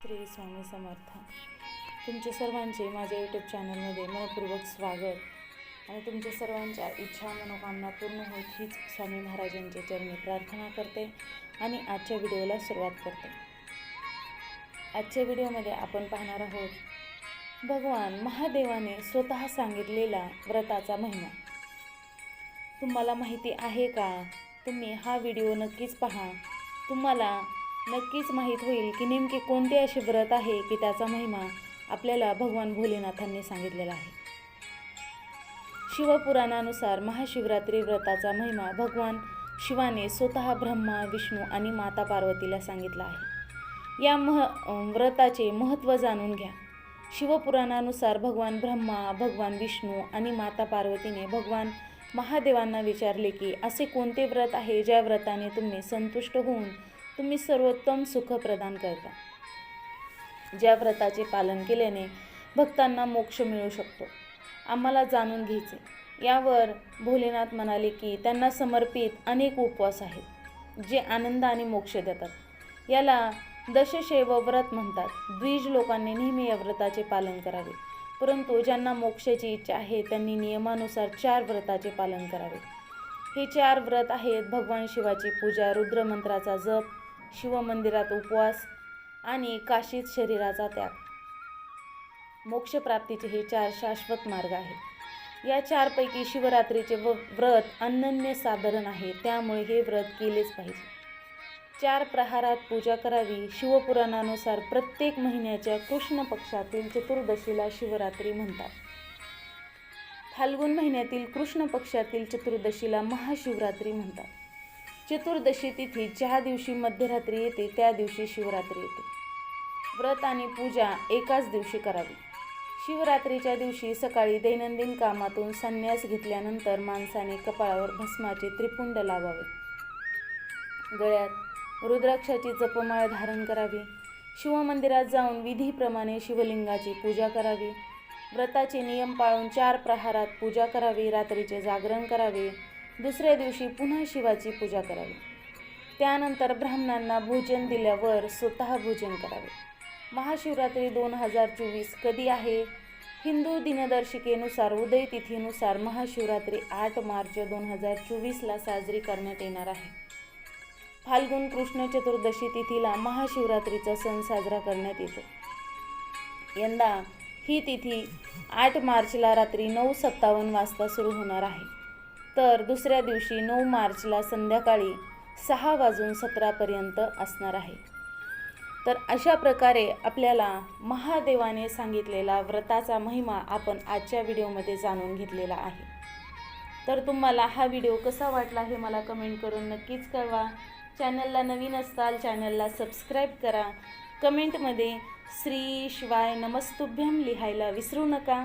श्री स्वामी समर्थ. तुमचे सर्वांचे माझ्या यूट्यूब चॅनलमध्ये मनपूर्वक स्वागत. आणि तुमच्या सर्वांच्या इच्छा मनोकामना पूर्ण होत हीच स्वामी महाराजांच्या चरणी प्रार्थना करते आणि आजच्या व्हिडिओला सुरुवात करते. आजच्या व्हिडिओमध्ये आपण पाहणार आहोत भगवान महादेवाने स्वतः सांगितलेला व्रताचा महिमा. तुम्हाला माहिती आहे का? तुम्ही हा व्हिडिओ नक्कीच पहा. तुम्हाला नक्कीच माहीत होईल की नेमके कोणते असे व्रत आहे की त्याचा महिमा आपल्याला भगवान भोलेनाथांनी सांगितलेला आहे. शिवपुराणानुसार महाशिवरात्री व्रताचा महिमा भगवान शिवाने स्वतः ब्रह्मा विष्णू आणि माता पार्वतीला सांगितला आहे. या मह व्रताचे महत्त्व जाणून घ्या. शिवपुराणानुसार भगवान ब्रह्मा भगवान विष्णू आणि माता पार्वतीने भगवान महादेवांना विचारले की असे कोणते व्रत आहे ज्या व्रताने तुम्ही संतुष्ट होऊन तुम्ही सर्वोत्तम सुख प्रदान करता. ज्या व्रताचे पालन केल्याने भक्तांना मोक्ष मिळू शकतो. आम्हाला जाणून घ्यायचे यावर भोलेनाथ म्हणाले की त्यांना समर्पित अनेक उपवास आहेत जे आनंद आणि मोक्ष देतात. याला दशशैव व्रत म्हणतात. द्विज लोकांनी नेहमी या व्रताचे पालन करावे. परंतु ज्यांना मोक्षाची इच्छा आहे त्यांनी नियमानुसार चार व्रताचे पालन करावे. हे चार व्रत आहेत भगवान शिवाची पूजा रुद्रमंत्राचा जप शिवमंदिरात उपवास आणि काशीत शरीराचा त्याग. मोक्षप्राप्तीचे हे चार शाश्वत मार्ग आहेत. या चारपैकी शिवरात्रीचे व व्रत अनन्य साधारण आहे. त्यामुळे हे व्रत केलेच पाहिजे. चार प्रहारात पूजा करावी. शिवपुराणानुसार प्रत्येक महिन्याच्या कृष्ण पक्षातील चतुर्दशीला शिवरात्री म्हणतात. फाल्गुन महिन्यातील कृष्ण पक्षातील चतुर्दशीला महाशिवरात्री म्हणतात. चतुर्दशी तिथी ज्या दिवशी मध्यरात्री येते त्या दिवशी शिवरात्री येते. व्रत आणि पूजा एकाच दिवशी करावी. शिवरात्रीच्या दिवशी सकाळी दैनंदिन कामातून संन्यास घेतल्यानंतर माणसाने कपाळावर भस्माचे त्रिपुंड लावावे. गळ्यात रुद्राक्षाची जपमाळ धारण करावी. शिवमंदिरात जाऊन विधीप्रमाणे शिवलिंगाची पूजा करावी. व्रताचे नियम पाळून चार प्रहारात पूजा करावी. रात्रीचे जागरण करावे. दुसऱ्या दिवशी पुन्हा शिवाची पूजा करावी. त्यानंतर ब्राह्मणांना भोजन दिल्यावर स्वतः भोजन करावे. महाशिवरात्री दोन हजार चोवीस कधी आहे? हिंदू दिनदर्शिकेनुसार उदय तिथीनुसार महाशिवरात्री आठ मार्च दोन हजार चोवीसला साजरी करण्यात येणार आहे. फाल्गुन कृष्ण चतुर्दशी तिथीला महाशिवरात्रीचा सण साजरा करण्यात येतो. यंदा ही तिथी आठ मार्चला रात्री नऊ सत्तावन्न वाजता सुरू होणार आहे. तर दुसऱ्या दिवशी नऊ मार्चला संध्याकाळी सहा वाजून सतरापर्यंत असणार आहे. तर अशा प्रकारे आपल्याला महादेवाने सांगितलेला व्रताचा महिमा आपण आजच्या व्हिडिओमध्ये जाणून घेतलेला आहे. तर तुम्हाला हा व्हिडिओ कसा वाटला हे मला कमेंट करून नक्कीच कळवा. चॅनलला नवीन असताल चॅनलला सबस्क्राईब करा. कमेंटमध्ये श्री शिवाय नमस्तुभ्यम लिहायला विसरू नका.